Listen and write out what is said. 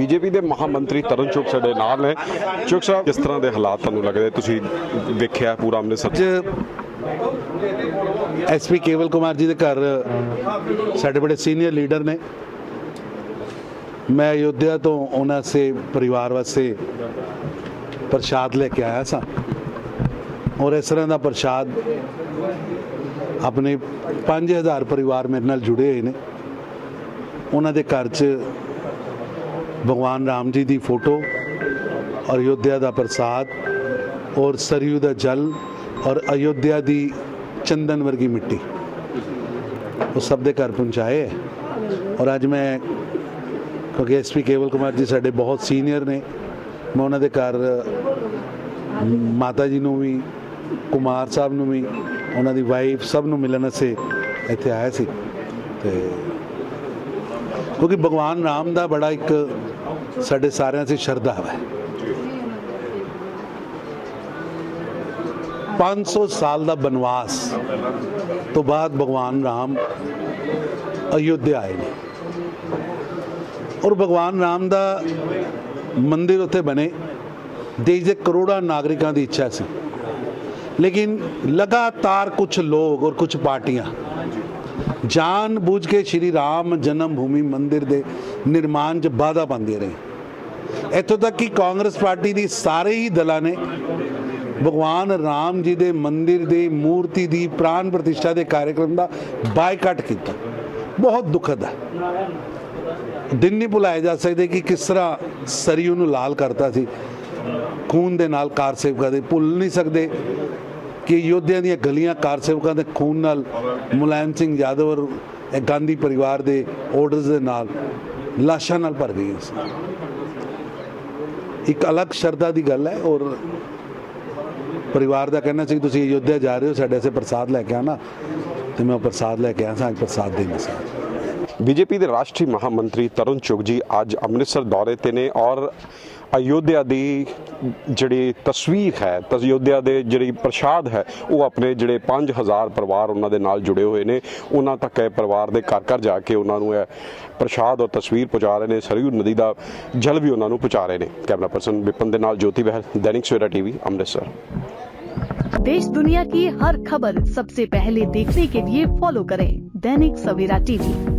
BJP ਦੇ ਮਹਾਮੰਤਰੀ ਤਰੁਣ ਚੁੱਕ ਸਾਡੇ ਨਾਲ ਨੇ। ਚੁੱਕ ਸਾਹਿਬ, ਕਿਸ ਤਰ੍ਹਾਂ ਦੇ ਹਾਲਾਤ ਤੁਹਾਨੂੰ ਲੱਗਦੇ? ਤੁਸੀਂ ਵੇਖਿਆ ਪੂਰਾ ਅੰਮ੍ਰਿਤਸਰ? ਐਸਪੀ ਕੇਵਲ ਕੁਮਾਰ ਜੀ ਦੇ ਘਰ ਸਾਡੇ ਬੜੇ ਸੀਨੀਅਰ ਲੀਡਰ ਨੇ। ਮੈਂ ਅਯੋਧਿਆ ਤੋਂ ਉਹਨਾਂ ਸੇ ਪਰਿਵਾਰ ਵਾਸਤੇ ਪ੍ਰਸ਼ਾਦ ਲੈ ਕੇ ਆਇਆ ਸਾਂ। ਔਰ ਇਸ ਤਰ੍ਹਾਂ ਦਾ ਪ੍ਰਸ਼ਾਦ ਆਪਣੇ 5000 ਪਰਿਵਾਰ ਮੇਰੇ ਨਾਲ ਜੁੜੇ ਹੋਏ ਨੇ। ਉਹਨਾਂ ਦੇ ਘਰ 'ਚ ਭਗਵਾਨ ਰਾਮ ਜੀ ਦੀ ਫੋਟੋ ਔਰ ਅਯੋਧਿਆ ਦਾ ਪ੍ਰਸਾਦ ਔਰ ਸਰਯੂ ਦਾ ਜਲ ਔਰ ਅਯੋਧਿਆ ਦੀ ਚੰਦਨ ਵਰਗੀ ਮਿੱਟੀ। ਉਹ ਸਭ ਦੇ ਘਰ ਪਹੁੰਚਾਏ ਹੈ। ਔਰ ਅੱਜ ਮੈਂ, ਕਿਉਂਕਿ ਐਸਪੀ ਕੇਵਲ ਕੁਮਾਰ ਜੀ ਸਾਡੇ ਬਹੁਤ ਸੀਨੀਅਰ ਨੇ, ਮੈਂ ਉਹਨਾਂ ਦੇ ਘਰ, ਮਾਤਾ ਜੀ ਨੂੰ ਵੀ, ਕੁਮਾਰ ਸਾਹਿਬ ਨੂੰ ਵੀ, ਉਹਨਾਂ ਦੀ ਵਾਈਫ ਸਭ ਨੂੰ ਮਿਲਣ ਵਾਸਤੇ ਇੱਥੇ ਆਇਆ ਸੀ। ਤੇ ਕਿਉਂਕਿ ਭਗਵਾਨ ਰਾਮ ਦਾ ਬੜਾ ਇੱਕ ਸਾਡੇ ਸਾਰਿਆਂ 'ਚ ਸ਼ਰਧਾ ਹੈ। 500 ਸਾਲ ਦਾ ਬਨਵਾਸ ਤੋਂ ਬਾਅਦ ਭਗਵਾਨ ਰਾਮ ਅਯੁੱਧਿਆ ਆਏ ਨੇ। ਔਰ ਭਗਵਾਨ ਰਾਮ ਦਾ ਮੰਦਿਰ ਉੱਥੇ ਬਣੇ। ਦੇਸ਼ ਦੇ ਕਰੋੜਾਂ ਨਾਗਰਿਕਾਂ ਦੀ ਇੱਛਾ ਸੀ। ਲੇਕਿਨ ਲਗਾਤਾਰ ਕੁਝ ਲੋਕ ਔਰ ਕੁਝ ਪਾਰਟੀਆਂ ਜਾਣ ਬੁੱਝ ਕੇ ਸ਼੍ਰੀ ਰਾਮ ਜਨਮ ਭੂਮੀ ਮੰਦਿਰ ਦੇ ਨਿਰਮਾਣ 'ਚ ਬਾਧਾ ਪਾਉਂਦੀਆਂ ਰਹੇ। ਇੱਥੋਂ ਤੱਕ ਕਿ ਕਾਂਗਰਸ ਪਾਰਟੀ ਦੀ ਸਾਰੇ ਹੀ ਦਲਾਂ ਨੇ ਭਗਵਾਨ ਰਾਮ ਜੀ ਦੇ ਮੰਦਿਰ ਦੀ ਮੂਰਤੀ ਦੀ ਪ੍ਰਾਨ ਪ੍ਰਤਿਸ਼ਠਾ ਦੇ ਕਾਰਜਕ੍ਰਮ ਦਾ ਬਾਈਕਾਟ ਕੀਤਾ। ਬਹੁਤ ਦੁਖਦ ਹੈ। ਦਿਨ ਨਹੀਂ ਭੁਲਾਏ ਜਾ ਸਕਦੇ ਕਿ ਕਿਸ ਤਰ੍ਹਾਂ ਸਰੀਉ ਨੂੰ ਲਾਲ ਕਰਤਾ ਸੀ। ਖੂਨ ਦੇ ਨਾਲ ਕਾਰ ਸੇਵਕਾ ਦੇ ਭੁੱਲ ਨਹੀਂ ਸਕਦੇ। ਕਿ ਯੋਧਿਆਂ ਦੀਆਂ ਗਲੀਆਂ ਕਾਰ ਸੇਵਕਾਂ ਦੇ ਖੂਨ ਨਾਲ ਮੁਲਾਇਮ ਸਿੰਘ ਯਾਦਵ ਔਰ ਇਹ ਗਾਂਧੀ ਪਰਿਵਾਰ ਦੇ ਆਰਡਰਸ ਦੇ ਨਾਲ ਲਾਸ਼ਾਂ ਨਾਲ ਭਰ ਗਈਆਂ ਸੀ। ਇੱਕ ਅਲੱਗ ਸ਼ਰਧਾ ਦੀ ਗੱਲ ਹੈ ਔਰ ਪਰਿਵਾਰ ਦਾ ਕਹਿਣਾ ਸੀ ਤੁਸੀਂ ਅਯੋਧਿਆ ਜਾ ਰਹੇ ਹੋ, ਸਾਡੇ ਵਾਸਤੇ ਪ੍ਰਸਾਦ ਲੈ ਕੇ ਆਣਾ ਤੇ ਮੈਂ ਉਹ ਪ੍ਰਸਾਦ ਲੈ ਕੇ ਆਇਆ ਸਾਂ ਪ੍ਰਸਾਦ ਦੇ ਸੀ। ਬੀਜੇਪੀ ਦੇ ਰਾਸ਼ਟਰੀ ਮਹਾਮੰਤਰੀ ਤਰੁਣ ਚੁਗ ਜੀ ਅੱਜ ਅੰਮ੍ਰਿਤਸਰ ਦੌਰੇ ਤੇ ਨੇ ਔਰ ਅਯੋਧਿਆ ਦੀ ਜਿਹੜੀ ਤਸਵੀਰ ਹੈ ਤਾਂ ਅਯੋਧਿਆ ਦੇ ਜਿਹੜੀ ਪ੍ਰਸ਼ਾਦ ਹੈ ਉਹ ਆਪਣੇ ਜਿਹੜੇ 5000 ਪਰਿਵਾਰ ਉਹਨਾਂ ਦੇ ਨਾਲ ਜੁੜੇ ਹੋਏ ਨੇ ਉਹਨਾਂ ਤੱਕ ਇਹ ਪਰਿਵਾਰ ਦੇ ਘਰ ਘਰ ਜਾ ਕੇ ਉਹਨਾਂ ਨੂੰ ਇਹ ਪ੍ਰਸ਼ਾਦ ਔਰ ਤਸਵੀਰ ਪਹੁੰਚਾ ਰਹੇ ਨੇ ਸਰਯੂ ਨਦੀ ਦਾ ਜਲ ਵੀ ਉਹਨਾਂ ਨੂੰ ਪਹੁੰਚਾ ਰਹੇ ਨੇ ਕੈਮਰਾ ਪਰਸਨ ਵਿਪਨ ਦੇ ਨਾਲ ਜੋਤੀ ਬਹਿਲ ਦੈਨਿਕ ਸਵੇਰਾ ਟੀਵੀ ਅੰਮ੍ਰਿਤਸਰ देश दुनिया की हर खबर सबसे पहले देखने के लिए फॉलो करें दैनिक सवेरा टीवी